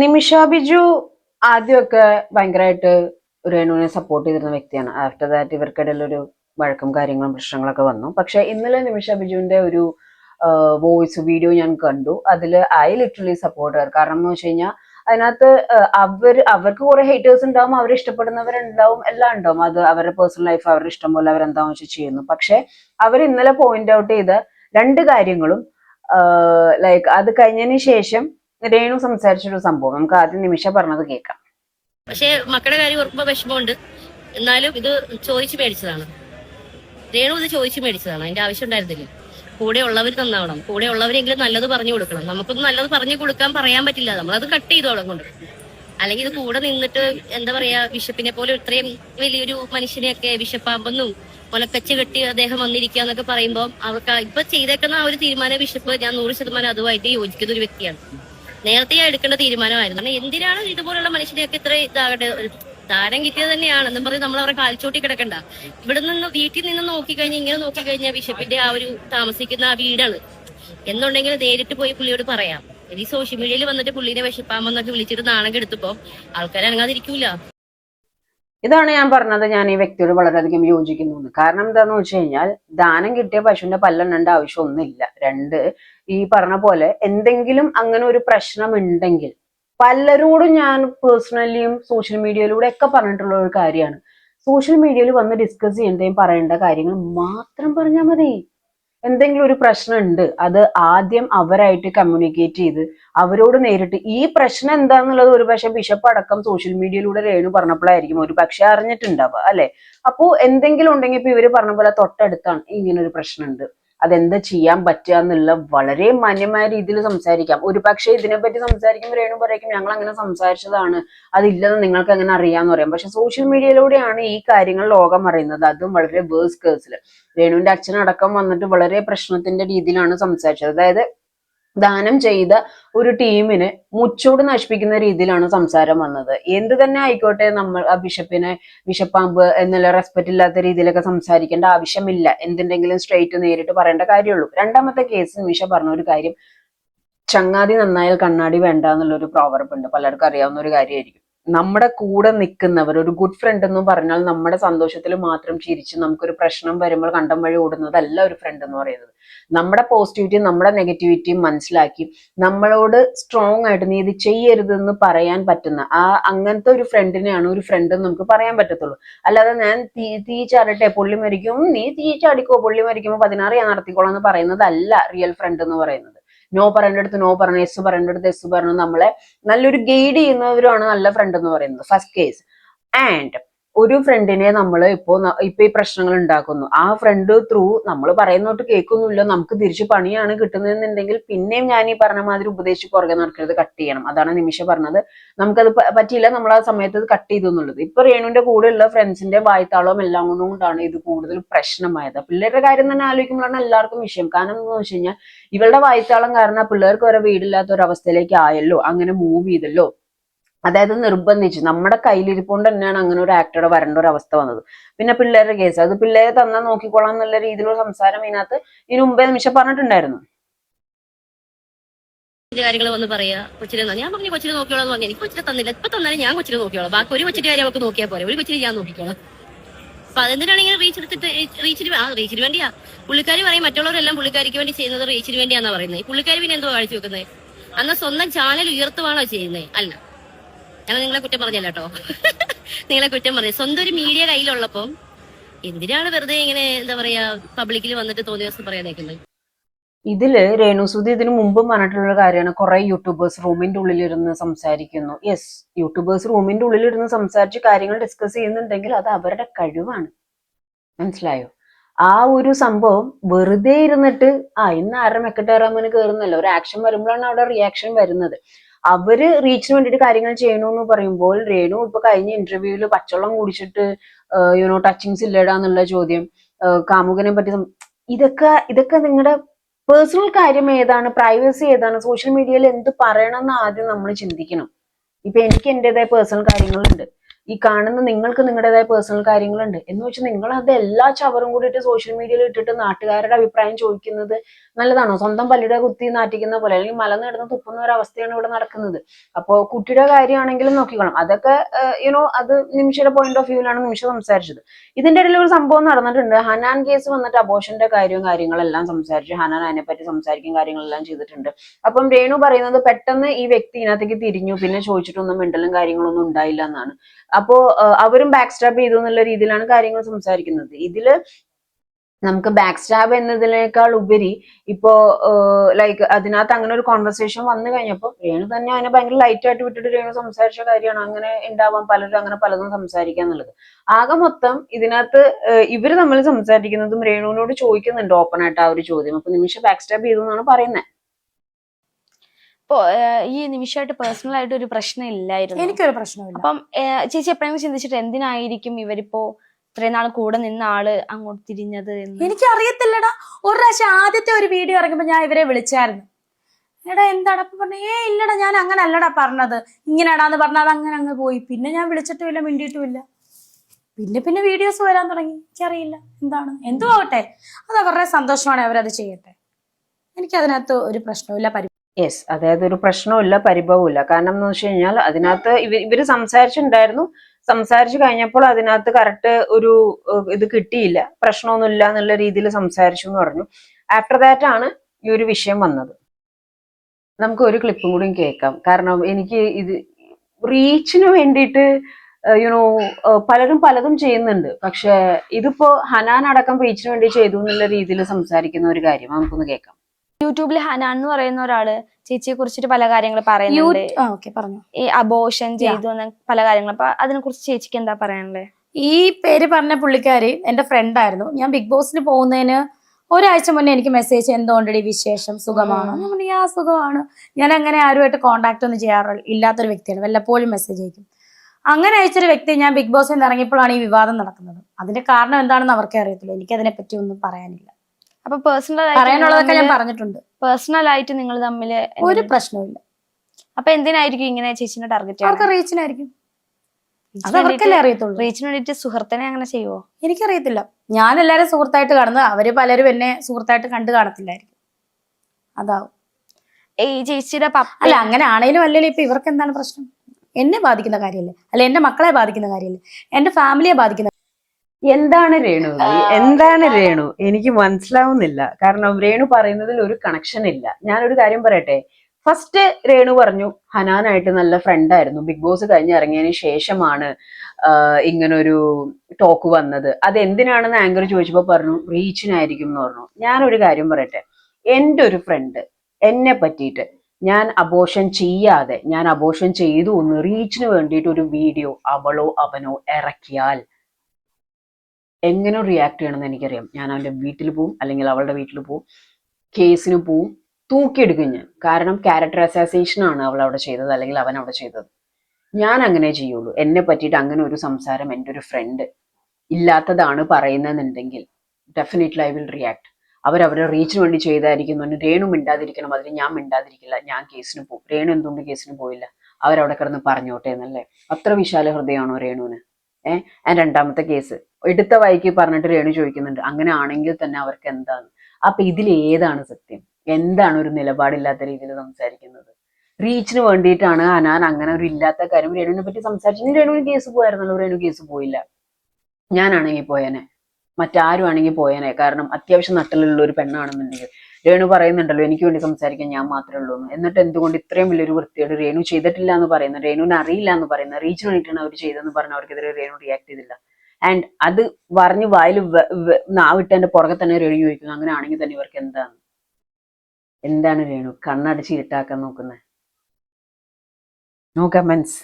നിമിഷ ബിജു ആദ്യമൊക്കെ ഭയങ്കരമായിട്ട് രേണുവിനെ സപ്പോർട്ട് ചെയ്തിരുന്ന വ്യക്തിയാണ്. ആഫ്റ്റർ ദാറ്റ് ഇവർക്കിടയിൽ ഒരു വഴക്കും കാര്യങ്ങളും പ്രശ്നങ്ങളൊക്കെ വന്നു. പക്ഷെ ഇന്നലെ നിമിഷ ബിജുവിന്റെ ഒരു വോയിസ് വീഡിയോ ഞാൻ കണ്ടു. അതിൽ ഐ ലിറ്ററലി സപ്പോർട്ട് കാരണം എന്ന് വെച്ച് കഴിഞ്ഞാൽ അതിനകത്ത് അവർ അവർക്ക് കുറെ ഹേറ്റേഴ്സ് ഉണ്ടാവും അവരെ ഇഷ്ടപ്പെടുന്നവരുണ്ടാവും എല്ലാം ഉണ്ടാവും. അത് അവരുടെ പേഴ്സണൽ ലൈഫ് അവരുടെ ഇഷ്ടം പോലെ അവരെന്താണെന്ന് വെച്ചാൽ ചെയ്യുന്നു. പക്ഷെ അവർ ഇന്നലെ പോയിന്റ് ഔട്ട് ചെയ്ത രണ്ട് കാര്യങ്ങളും ലൈക്ക് അത് കഴിഞ്ഞതിന് ശേഷം രേണു സംസാരിച്ചൊരു സംഭവം. നമുക്ക് ആദ്യം നിമിഷം പറഞ്ഞത് കേൾക്കാം. പക്ഷേ മക്കളുടെ കാര്യം ഓർക്കുമ്പോ വിഷമമുണ്ട്. എന്നാലും ഇത് ചോദിച്ചു മേടിച്ചതാണ്. രേണു ഇത് ചോദിച്ചു മേടിച്ചതാണ്. അതിന്റെ ആവശ്യം ഉണ്ടായിരുന്നില്ല. കൂടെ ഉള്ളവർ നന്നാവണം. കൂടെ ഉള്ളവരെങ്കിലും നല്ലത് പറഞ്ഞു കൊടുക്കണം. നമുക്കൊന്നും നല്ലത് പറഞ്ഞു കൊടുക്കാൻ പറയാൻ പറ്റില്ല. നമ്മളത് കട്ട് ചെയ്തു കൊണ്ട് അല്ലെങ്കിൽ ഇത് കൂടെ നിന്നിട്ട് എന്താ പറയാ ബിഷപ്പിനെ പോലെ ഇത്രയും വലിയൊരു മനുഷ്യനെയൊക്കെ ബിഷപ്പാമ്പെന്നും മുലക്കച്ച് കെട്ടി അദ്ദേഹം വന്നിരിക്കുക എന്നൊക്കെ പറയുമ്പോൾ അവർക്ക് ഇപ്പൊ ചെയ്തേക്കുന്ന ആ ഒരു തീരുമാനം ബിഷപ്പ് ഞാൻ നൂറ് ശതമാനം അതുമായിട്ട് യോജിക്കുന്ന ഒരു വ്യക്തിയാണ്. നേരത്തെ എടുക്കേണ്ട തീരുമാനമായിരുന്നു. കാരണം എന്തിനാണ് ഇതുപോലുള്ള മനുഷ്യനെയൊക്കെ ഇത്ര ഇതാകട്ടെ താരം കിട്ടിയത് തന്നെയാണ് എന്നും പറഞ്ഞ് നമ്മൾ അവരെ കാൽച്ചൂട്ടി കിടക്കണ്ട. ഇവിടെ നിന്ന് വീട്ടിൽ നിന്ന് നോക്കിക്കഴിഞ്ഞാൽ ഇങ്ങനെ നോക്കിക്കഴിഞ്ഞാൽ ബിഷപ്പിന്റെ ആ ഒരു താമസിക്കുന്ന ആ വീടാണ്. എന്നുണ്ടെങ്കിൽ നേരിട്ട് പോയി പുള്ളിയോട് പറയാം. ഇനി സോഷ്യൽ മീഡിയയിൽ വന്നിട്ട് പുള്ളിനെ വിശപ്പാമെന്നൊക്കെ വിളിച്ചിട്ട് നാണം കെടുത്തപ്പോ ആൾക്കാർ അനങ്ങാതിരിക്കൂല. ഇതാണ് ഞാൻ പറഞ്ഞത് ഞാൻ ഈ വ്യക്തിയോട് വളരെയധികം യോജിക്കുന്നു കാരണം എന്താന്ന് വെച്ച് കഴിഞ്ഞാൽ ദാനം കിട്ടിയ പശുവിന്റെ പല്ലെണ്ണേണ്ട ആവശ്യമൊന്നുമില്ല. രണ്ട് ഈ പറഞ്ഞ പോലെ എന്തെങ്കിലും അങ്ങനെ ഒരു പ്രശ്നം ഉണ്ടെങ്കിൽ പലരോടും ഞാൻ പേഴ്സണലിയും സോഷ്യൽ മീഡിയയിലൂടെ ഒക്കെ പറഞ്ഞിട്ടുള്ള ഒരു കാര്യമാണ്. സോഷ്യൽ മീഡിയയിൽ വന്ന് ഡിസ്കസ് ചെയ്യേണ്ടതും പറയേണ്ട കാര്യങ്ങൾ മാത്രം പറഞ്ഞാൽ മതി. എന്തെങ്കിലും ഒരു പ്രശ്നം ഉണ്ട് അത് ആദ്യം അവരായിട്ട് കമ്മ്യൂണിക്കേറ്റ് ചെയ്ത് അവരോട് നേരിട്ട് ഈ പ്രശ്നം എന്താന്നുള്ളത് ഒരു പക്ഷെ ബിഷപ്പ് അടക്കം സോഷ്യൽ മീഡിയയിലൂടെ രേണു പറഞ്ഞപ്പോഴായിരിക്കും ഒരു പക്ഷെ അറിഞ്ഞിട്ടുണ്ടാവുക അല്ലെ? അപ്പോ എന്തെങ്കിലും ഉണ്ടെങ്കിൽ ഇപ്പൊ ഇവർ പറഞ്ഞ പോലെ തൊട്ടടുത്താണ് ഇങ്ങനെ ഒരു പ്രശ്നമുണ്ട്. അതെന്താ ചെയ്യാൻ പറ്റുക എന്നുള്ള വളരെ മാന്യമായ രീതിയിൽ സംസാരിക്കാം. ഒരു പക്ഷേ ഇതിനെപ്പറ്റി സംസാരിക്കുമ്പോൾ രേണു പറയും ഞങ്ങൾ അങ്ങനെ സംസാരിച്ചതാണ്. അതില്ലെന്ന് നിങ്ങൾക്ക് അങ്ങനെ അറിയാന്ന് പറയാം. പക്ഷെ സോഷ്യൽ മീഡിയയിലൂടെയാണ് ഈ കാര്യങ്ങൾ ലോകം അറിയുന്നത്. അതും വളരെ വേഴ്സ് കേസിൽ രേണുവിന്റെ അച്ഛനടക്കം വന്നിട്ട് വളരെ പ്രശ്നത്തിന്റെ രീതിയിലാണ് സംസാരിച്ചത്. അതായത് ദാനം ചെയ്ത ഒരു ടീമിനെ മുച്ചൂട് നശിപ്പിക്കുന്ന രീതിയിലാണ് സംസാരം വന്നത്. എന്ത് തന്നെ ആയിക്കോട്ടെ നമ്മൾ ആ ബിഷപ്പിനെ ബിഷപ്പാമ്പ് എന്നുള്ള റെസ്പെക്ട് ഇല്ലാത്ത രീതിയിലൊക്കെ സംസാരിക്കേണ്ട ആവശ്യമില്ല. എന്തുണ്ടെങ്കിലും സ്ട്രെയിറ്റ് നേരിട്ട് പറയേണ്ട കാര്യമുള്ളൂ. രണ്ടാമത്തെ കേസിൽ മിഷ പറഞ്ഞ ഒരു കാര്യം ചങ്ങാതി നന്നായാൽ കണ്ണാടി വേണ്ട എന്നുള്ളൊരു പ്രോവർബ് ഉണ്ട്. പലർക്കും അറിയാവുന്ന ഒരു കാര്യമായിരിക്കും. നമ്മുടെ കൂടെ നിൽക്കുന്നവർ ഒരു ഗുഡ് ഫ്രണ്ട് എന്ന് പറഞ്ഞാൽ നമ്മുടെ സന്തോഷത്തിൽ മാത്രം ചിരിച്ച് നമുക്കൊരു പ്രശ്നം വരുമ്പോൾ കണ്ടം വഴി ഓടുന്നതല്ല ഒരു ഫ്രണ്ട് എന്ന് പറയുന്നത്. നമ്മുടെ പോസിറ്റിവിറ്റിയും നമ്മുടെ നെഗറ്റിവിറ്റിയും മനസ്സിലാക്കി നമ്മളോട് സ്ട്രോങ് ആയിട്ട് നീ ഇത് ചെയ്യരുതെന്ന് പറയാൻ പറ്റുന്ന ആ അങ്ങനത്തെ ഒരു ഫ്രണ്ടിനെയാണ് ഒരു ഫ്രണ്ട് നമുക്ക് പറയാൻ പറ്റത്തുള്ളൂ. അല്ലാതെ ഞാൻ തീ തീ ചാടട്ടെ പൊള്ളി മരിക്കും നീ തീ ചാടിക്കോ പൊള്ളി മരിക്കുമ്പോൾ പതിനാറ് ഞാൻ നടത്തിക്കോളാം എന്ന് പറയുന്നതല്ല റിയൽ ഫ്രണ്ട് എന്ന് പറയുന്നത്. നോ പറയേണ്ടടുത്ത് നോ പറഞ്ഞു എസ് പറയേണ്ടടുത്ത് എസ് പറഞ്ഞു നമ്മളെ നല്ലൊരു ഗൈഡ് ചെയ്യുന്നവരുമാണ് നല്ല ഫ്രണ്ട് എന്ന് പറയുന്നത്. ഫസ്റ്റ് കേസ് ആൻഡ് ഒരു ഫ്രണ്ടിനെ നമ്മൾ ഇപ്പോ ഇപ്പൊ ഈ പ്രശ്നങ്ങൾ ഉണ്ടാക്കുന്നു. ആ ഫ്രണ്ട് ത്രൂ നമ്മൾ പറയുന്നോട്ട് കേൾക്കുന്നില്ല. നമുക്ക് തിരിച്ചു പണിയാണ് കിട്ടുന്നതെന്നുണ്ടെങ്കിൽ പിന്നെയും ഞാൻ ഈ പറഞ്ഞ മാതിരി ഉപദേശിച്ച് പുറകെ നടക്കരുത് കട്ട് ചെയ്യണം. അതാണ് നിമിഷ പറഞ്ഞത്. നമുക്കത് പറ്റിയില്ല. നമ്മൾ ആ സമയത്ത് അത് കട്ട് ചെയ്തു എന്നുള്ളത്. ഇപ്പൊ രേണുവിന്റെ കൂടെയുള്ള ഫ്രണ്ട്സിന്റെ വായ്ത്താളവും എല്ലാം കൊണ്ടുകൊണ്ടാണ് ഇത് കൂടുതൽ പ്രശ്നമായത്. പിള്ളേരുടെ കാര്യം തന്നെ ആലോചിക്കുമ്പോഴാണ് എല്ലാവർക്കും വിഷയം. കാരണം എന്ന് വെച്ച് കഴിഞ്ഞാൽ ഇവളുടെ വായ്ത്താളം കാരണം പിള്ളേർക്ക് വരെ വീടില്ലാത്ത ഒരു അവസ്ഥയിലേക്ക് ആയല്ലോ. അങ്ങനെ മൂവ് ചെയ്തല്ലോ. അതായത് നിർബന്ധിച്ച് നമ്മുടെ കയ്യിലിരിപ്പോണ്ട് തന്നെയാണ് അങ്ങനെ ഒരു ആക്ടറുടെ വരേണ്ട ഒരു അവസ്ഥ വന്നത്. പിന്നെ പിള്ളേരുടെ കേസ് അത് പിള്ളേരെ തന്നാൽ നോക്കിക്കോളാം എന്നുള്ള രീതിയിലുള്ള സംസാരം ഇതിനകത്ത് ഇതിനു മുമ്പേ നിമിഷം പറഞ്ഞിട്ടുണ്ടായിരുന്നു. കാര്യങ്ങൾ വന്ന് പറയാ. കൊച്ചിനെ ഞാൻ പറഞ്ഞു കൊച്ചിനെ നോക്കിയോളാം പറഞ്ഞു. എനിക്ക് കൊച്ചിനെ തന്നില്ല. ഇപ്പൊ തന്നാലും ഞാൻ കൊച്ചിനെ നോക്കിയോളാം ബാക്കി ഒരു കൊച്ചിന്റെ കാര്യം അവർക്ക് നോക്കിയാൽ പോരെ. ഒരു കൊച്ചിനെ ഞാൻ നോക്കിക്കോളാം. അപ്പൊ അതെന്തിനാണ് ഇങ്ങനെ റീച്ച് എടുത്തിട്ട് റീച്ചിന് ആ റീച്ചിന് വേണ്ടിയാ. പുള്ളിക്കാരി പറയും മറ്റുള്ളവരെല്ലാം പുള്ളിക്കാരിക്ക് വേണ്ടി ചെയ്യുന്നത് റീച്ചിന് വേണ്ടിയാന്നാ പറയുന്നത് പുള്ളിക്കാരി പിന്നെ എന്തോ കാണിച്ചു വെക്കുന്നത് അന്ന് സ്വന്തം ചാനൽ ഉയർത്തുവാണോ ചെയ്യുന്നത് അല്ല. ഞങ്ങൾ നിങ്ങളെ കുറ്റം പറഞ്ഞല്ല കേട്ടോ. നിങ്ങളെ കുറ്റം പറഞ്ഞു. സ്വന്തം ഒരു മീഡിയ കയ്യിലുള്ളപ്പം എന്തിനാണ് വെറുതെ ഇങ്ങനെ എന്താ പറയാ പബ്ലിക്കിൽ വന്നിട്ട് തോന്നിയ ദിവസം പറയാനേക്കുന്നത് ഇതിൽ രേണുസുതി ഇതിനു മുമ്പും പറഞ്ഞിട്ടുള്ള കാര്യമാണ്. കുറെ യൂട്യൂബേഴ്സ് റൂമിന്റെ ഉള്ളിലിരുന്ന് സംസാരിക്കുന്നു. യെസ് യൂട്യൂബേഴ്സ് റൂമിന്റെ ഉള്ളിലിരുന്ന് സംസാരിച്ച് കാര്യങ്ങൾ ഡിസ്കസ് ചെയ്യുന്നുണ്ടെങ്കിൽ അത് അവരുടെ കഴിവാണ്. മനസ്സിലായോ? ആ ഒരു സംഭവം വെറുതെ ഇരുന്നിട്ട് ആ ഇന്ന് ആരുടെ മെക്കട്ടേറാമന് കയറുന്നല്ലോ ഒരു ആക്ഷൻ വരുമ്പോഴാണ് അവിടെ റിയാക്ഷൻ വരുന്നത്. അവർ റീച്ചിന് വേണ്ടിയിട്ട് കാര്യങ്ങൾ ചെയ്യണമെന്ന് പറയുമ്പോൾ രേണു ഇപ്പൊ കഴിഞ്ഞ ഇന്റർവ്യൂവിൽ പച്ചവെള്ളം കുടിച്ചിട്ട് യുനോ ടച്ചിങ്സ് ഇല്ലടാന്നുള്ള ചോദ്യം. കാമുകനെ പറ്റി ഇതൊക്കെ ഇതൊക്കെ നിങ്ങളുടെ പേഴ്സണൽ കാര്യം ഏതാണ്? പ്രൈവസി ഏതാണ്? സോഷ്യൽ മീഡിയയിൽ എന്ത് പറയണം എന്ന് ആദ്യം നമ്മൾ ചിന്തിക്കണം. ഇപ്പൊ എനിക്ക് എന്റേതായ പേഴ്സണൽ കാര്യങ്ങളുണ്ട്. ഈ കാണുന്ന നിങ്ങൾക്ക് നിങ്ങളുടേതായ പേഴ്സണൽ കാര്യങ്ങളുണ്ട്. എന്ന് വെച്ചാൽ നിങ്ങൾ അത് എല്ലാ ചവറും കൂടിയിട്ട് സോഷ്യൽ മീഡിയയിൽ ഇട്ടിട്ട് നാട്ടുകാരുടെ അഭിപ്രായം ചോദിക്കുന്നത് നല്ലതാണോ? സ്വന്തം പല്ലിയുടെ കുത്തി നാറ്റിക്കുന്ന പോലെ അല്ലെങ്കിൽ മല നേടുന്ന തുപ്പുന്ന ഒരു അവസ്ഥയാണ് ഇവിടെ നടക്കുന്നത്. അപ്പോൾ കുട്ടിയുടെ കാര്യമാണെങ്കിലും നോക്കിക്കോണം. അതൊക്കെ യുനോ അത് നിമിഷയുടെ പോയിന്റ് ഓഫ് വ്യൂവിലാണ് നിമിഷ സംസാരിച്ചത്. ഇതിന്റെ ഇടയിൽ ഒരു സംഭവം നടന്നിട്ടുണ്ട്. ഹനാൻ കേസ് വന്നിട്ട് അബോഷന്റെ കാര്യവും കാര്യങ്ങളെല്ലാം സംസാരിച്ചു. ഹനാൻ അതിനെപ്പറ്റി സംസാരിക്കും കാര്യങ്ങളെല്ലാം ചെയ്തിട്ടുണ്ട്. അപ്പം രേണു പറയുന്നത് പെട്ടെന്ന് ഈ വ്യക്തി ഇതിനകത്തേക്ക് തിരിഞ്ഞു. പിന്നെ ചോദിച്ചിട്ടൊന്നും മിണ്ടലും കാര്യങ്ങളൊന്നും ഉണ്ടായില്ല എന്നാണ്. അപ്പോ അവരും ബാക്ക് സ്റ്റാപ്പ് ചെയ്തു എന്നുള്ള രീതിയിലാണ് കാര്യങ്ങൾ സംസാരിക്കുന്നത്. ഇതിൽ നമുക്ക് ബാക്ക് സ്റ്റാബ് എന്നതിനേക്കാൾ ഉപരി ഇപ്പോ ലൈക്ക് അതിനകത്ത് അങ്ങനെ ഒരു കോൺവെർസേഷൻ വന്നു കഴിഞ്ഞപ്പോൾ രേണു തന്നെ അതിനെ ഭയങ്കര ലൈറ്റ് ആയിട്ട് വിട്ടിട്ട് രേണു സംസാരിച്ച കാര്യമാണ്. അങ്ങനെ ഉണ്ടാവാം പലരും അങ്ങനെ പലതും സംസാരിക്കുക എന്നുള്ളത്. ആകെ മൊത്തം ഇതിനകത്ത് ഇവർ തമ്മിൽ സംസാരിക്കുന്നതും രേണുവിനോട് ചോദിക്കുന്നുണ്ട് ഓപ്പൺ ആയിട്ട് ആ ഒരു ചോദ്യം. അപ്പൊ നിമിഷം ബാക്ക് സ്റ്റാബ് ചെയ്തു എന്നാണ് പറയുന്നത് ഈ നിമിഷമായിട്ട് പേഴ്സണൽ ആയിട്ട് ഒരു പ്രശ്നം ഇല്ലായിരുന്നു. എനിക്കൊരു പ്രശ്നമില്ല അപ്പം ചേച്ചി എപ്പോഴെങ്കിലും ചിന്തിച്ചിട്ട് എന്തിനായിരിക്കും ഇവരിപ്പോ ഇത്രയും നാൾ കൂടെ നിന്ന ആൾ അങ്ങോട്ട് തിരിഞ്ഞത് എനിക്കറിയത്തില്ലടാ. എനിക്ക് അറിയത്തില്ലടാ ഒരു പ്രാവശ്യം ആദ്യത്തെ ഒരു വീഡിയോ ഇറങ്ങുമ്പോ ഞാൻ ഇവരെ വിളിച്ചായിരുന്നു. എടാ എന്താടാ അപ്പൊ പറഞ്ഞു? ഏ ഇല്ലടാ ഞാൻ അങ്ങനെ അല്ലടാ പറഞ്ഞത്. ഇങ്ങനെടാന്ന് പറഞ്ഞാൽ അത് അങ്ങനെ അങ്ങ് പോയി. പിന്നെ ഞാൻ വിളിച്ചിട്ടുമില്ല മിണ്ടിയിട്ടുമില്ല പിന്നെ പിന്നെ വീഡിയോസ് വരാൻ തുടങ്ങി. എനിക്കറിയില്ല. എന്താണ്? എന്തു ആവട്ടെ അത് അവരുടെ സന്തോഷമാണ് അവരത് ചെയ്യട്ടെ. എനിക്കതിനകത്ത് ഒരു പ്രശ്നമില്ല പരി യെസ് അതായത് ഒരു പ്രശ്നവുമില്ല പരിഭവമില്ല കാരണം എന്ന് വെച്ച് കഴിഞ്ഞാൽ അതിനകത്ത് ഇവർ ഇവർ സംസാരിച്ചിട്ടുണ്ടായിരുന്നു. സംസാരിച്ചു കഴിഞ്ഞപ്പോൾ അതിനകത്ത് കറക്റ്റ് ഒരു ഇത് കിട്ടിയില്ല. പ്രശ്നമൊന്നുമില്ല എന്നുള്ള രീതിയിൽ സംസാരിച്ചു എന്ന് പറഞ്ഞു. ആഫ്റ്റർ ദാറ്റ് ആണ് ഈ ഒരു വിഷയം വന്നത്. നമുക്ക് ഒരു ക്ലിപ്പും കൂടി കേൾക്കാം. കാരണം എനിക്ക് ഇത് റീച്ചിന് വേണ്ടിയിട്ട് യുനോ പലരും പലതും ചെയ്യുന്നുണ്ട്. പക്ഷെ ഇതിപ്പോ ഹനാൻ അടക്കം റീച്ചിന് വേണ്ടി ചെയ്തു എന്നുള്ള രീതിയിൽ സംസാരിക്കുന്ന ഒരു കാര്യം നമുക്കൊന്ന് കേൾക്കാം. യൂട്യൂബിൽ ഹനാൻ എന്ന് പറയുന്ന ഒരാൾ ചേച്ചിയെ കുറിച്ചിട്ട് പല കാര്യങ്ങൾ പറയുന്നുണ്ട്. പറഞ്ഞു. ഈ അബോഷൻ ചെയ്തു പല കാര്യങ്ങൾ. അപ്പൊ അതിനെ കുറിച്ച് ചേച്ചിക്ക് എന്താ പറയാനുള്ളത് ഈ പേര് പറഞ്ഞ പുള്ളിക്കാരി എന്റെ ഫ്രണ്ട് ആയിരുന്നു. ഞാൻ ബിഗ് ബോസിന് പോകുന്നതിന് ഒരാഴ്ച മുന്നേ എനിക്ക് മെസ്സേജ് എന്തുകൊണ്ടടി വിശേഷം? സുഖമാണോ? ഞാൻ പറഞ്ഞു ആ സുഖമാണ്. ഞാൻ അങ്ങനെ ആരുമായിട്ട് കോണ്ടാക്ട് ഒന്നും ചെയ്യാറില്ല ഇല്ലാത്തൊരു വ്യക്തിയാണ്. വല്ലപ്പോഴും മെസ്സേജ് അയക്കും. അങ്ങനെ അയച്ചൊരു വ്യക്തി ഞാൻ ബിഗ് ബോസിൽ നിന്ന് ഇറങ്ങിയപ്പോഴാണ് ഈ വിവാദം നടക്കുന്നത്. അതിന്റെ കാരണം എന്താണെന്ന് അവർക്കേ അറിയത്തില്ല എനിക്ക് അതിനെ പറ്റി ഒന്നും പറയാനില്ല. അപ്പൊ പേഴ്സണൽ പറയാനുള്ളതൊക്കെ ഞാൻ പറഞ്ഞിട്ടുണ്ട്. പേഴ്സണൽ ആയിട്ട് നിങ്ങൾ തമ്മിൽ ഒരു പ്രശ്നവുമില്ല. അപ്പൊ എന്തിനായിരിക്കും ഇങ്ങനെ ചേച്ചിനെ ടാർഗറ്റ് അവർക്ക് റീച്ചിനായിരിക്കും അത് അവർക്കല്ലേ അറിയത്തുള്ളൂ. റീച്ചിന് വേണ്ടിട്ട് സുഹൃത്തിനെ അങ്ങനെ ചെയ്യുവോ? എനിക്കറിയത്തില്ല. ഞാൻ എല്ലാരും സുഹൃത്തായിട്ട് കാണുന്നത് അവർ പലരും എന്നെ സുഹൃത്തായിട്ട് കണ്ടു കാണത്തില്ലായിരിക്കും. അതാവും. ഈ ചേച്ചിയുടെ പപ്പ അല്ല അങ്ങനെ ആണേലും അല്ലെങ്കിലും ഇപ്പൊ ഇവർക്ക് എന്താണ് പ്രശ്നം? എന്നെ ബാധിക്കുന്ന കാര്യമല്ലേ അല്ല എന്റെ മക്കളെ ബാധിക്കുന്ന കാര്യമല്ലേ എന്റെ ഫാമിലിയെ ബാധിക്കുന്ന എന്താണ് രേണു എന്താണ് രേണു? എനിക്ക് മനസ്സിലാവുന്നില്ല. കാരണം രേണു പറയുന്നതിൽ ഒരു കണക്ഷൻ ഇല്ല. ഞാനൊരു കാര്യം പറയട്ടെ? ഫസ്റ്റ് രേണു പറഞ്ഞു ഹനാനായിട്ട് നല്ല ഫ്രണ്ടായിരുന്നു ബിഗ് ബോസ് കഴിഞ്ഞ് ഇറങ്ങിയതിന് ശേഷമാണ് ഇങ്ങനൊരു ടോക്ക് വന്നത്. അത് എന്തിനാണെന്ന് ആങ്കർ ചോദിച്ചപ്പോൾ പറഞ്ഞു റീച്ചിനായിരിക്കും എന്ന് പറഞ്ഞു. ഞാനൊരു കാര്യം പറയട്ടെ? എന്റെ ഒരു ഫ്രണ്ട് എന്നെ പറ്റിയിട്ട് ഞാൻ അബോഷൻ ചെയ്യാതെ ഞാൻ അബോഷൻ ചെയ്തു എന്ന് റീച്ചിന് വേണ്ടിയിട്ട് ഒരു വീഡിയോ അവളോ അവനോ ഇറക്കിയാൽ എങ്ങനെ റിയാക്ട് ചെയ്യണമെന്ന് എനിക്കറിയാം. ഞാൻ അവന്റെ വീട്ടിൽ പോവും അല്ലെങ്കിൽ അവളുടെ വീട്ടിൽ പോവും കേസിന് പോവും തൂക്കിയെടുക്കും ഞാൻ. കാരണം ക്യാരക്ടർ അസോസിയേഷൻ ആണ് അവൾ അവിടെ ചെയ്തത് അല്ലെങ്കിൽ അവൻ അവിടെ ചെയ്തത്. ഞാൻ അങ്ങനെ ചെയ്യുള്ളൂ. എന്നെ പറ്റിയിട്ട് അങ്ങനെ ഒരു സംസാരം എന്റെ ഒരു ഫ്രണ്ട് ഇല്ലാത്തതാണ് പറയുന്നതെന്നുണ്ടെങ്കിൽ ഡെഫിനറ്റ്ലി ഐ വിൽ റിയാക്ട് അവരവരുടെ റീച്ചിന് വേണ്ടി ചെയ്തായിരിക്കുന്നു. രേണു മിണ്ടാതിരിക്കണം അതിന് ഞാൻ മിണ്ടാതിരിക്കില്ല ഞാൻ കേസിന് പോകും രേണു എന്തുകൊണ്ട് കേസിന് പോയില്ല? അവരവിടെ കിടന്ന് പറഞ്ഞോട്ടെ എന്നല്ലേ? അത്ര വിശാല ഹൃദയമാണോ രേണുവിന്? ഏഹ് രണ്ടാമത്തെ കേസ്. എടുത്ത വഴിക്ക് പറഞ്ഞിട്ട് രേണു ചോദിക്കുന്നുണ്ട് അങ്ങനെ ആണെങ്കിൽ തന്നെ അവർക്ക് എന്താണ് അപ്പൊ ഇതിൽ ഏതാണ് സത്യം? എന്താണ് ഒരു നിലപാടില്ലാത്ത രീതിയിൽ സംസാരിക്കുന്നത്? റീച്ചിന് വേണ്ടിയിട്ടാണ് അനാൻ അങ്ങനെ ഒരു ഇല്ലാത്ത കാര്യം രേണുവിനെ പറ്റി സംസാരിച്ചു രേണുവിന് കേസ് പോയായിരുന്നല്ലോ രേണു കേസ് പോയില്ല. ഞാനാണെങ്കിൽ പോയേനെ. മറ്റാരും ആണെങ്കിൽ പോയേനെ. കാരണം അത്യാവശ്യം നട്ടലുള്ള ഒരു പെണ്ണാണെന്നുണ്ടെങ്കിൽ. രേണു പറയുന്നുണ്ടല്ലോ എനിക്ക് വേണ്ടി സംസാരിക്കാൻ ഞാൻ മാത്രമേ ഉള്ളൂ എന്ന്. എന്നിട്ട് എന്തുകൊണ്ട് ഇത്രയും വലിയൊരു വൃത്തിയോട് രേണു ചെയ്തിട്ടില്ല എന്ന് പറയുന്നത് രേണുവിന് അറിയില്ല എന്ന് പറയുന്നത് റീച്ചിന് വേണ്ടിയിട്ടാണ് അവർ ചെയ്തതെന്ന് പറഞ്ഞ അവർക്കെതിരെ രേണു റിയാക്ട് ചെയ്തില്ല. ആൻഡ് അത് പറഞ്ഞ് വായിൽ നാവിട്ട് നാവിട്ടതിന്റെ പുറകെ തന്നെ രേണു ചോദിക്കുന്നു അങ്ങനെ ആണെങ്കിൽ തന്നെ ഇവർക്ക് എന്താണ്? എന്താണ് രേണു? കണ്ണടച്ച് ഇരുട്ടാക്കാൻ നോക്കുന്നത് നോ കമന്റ്സ്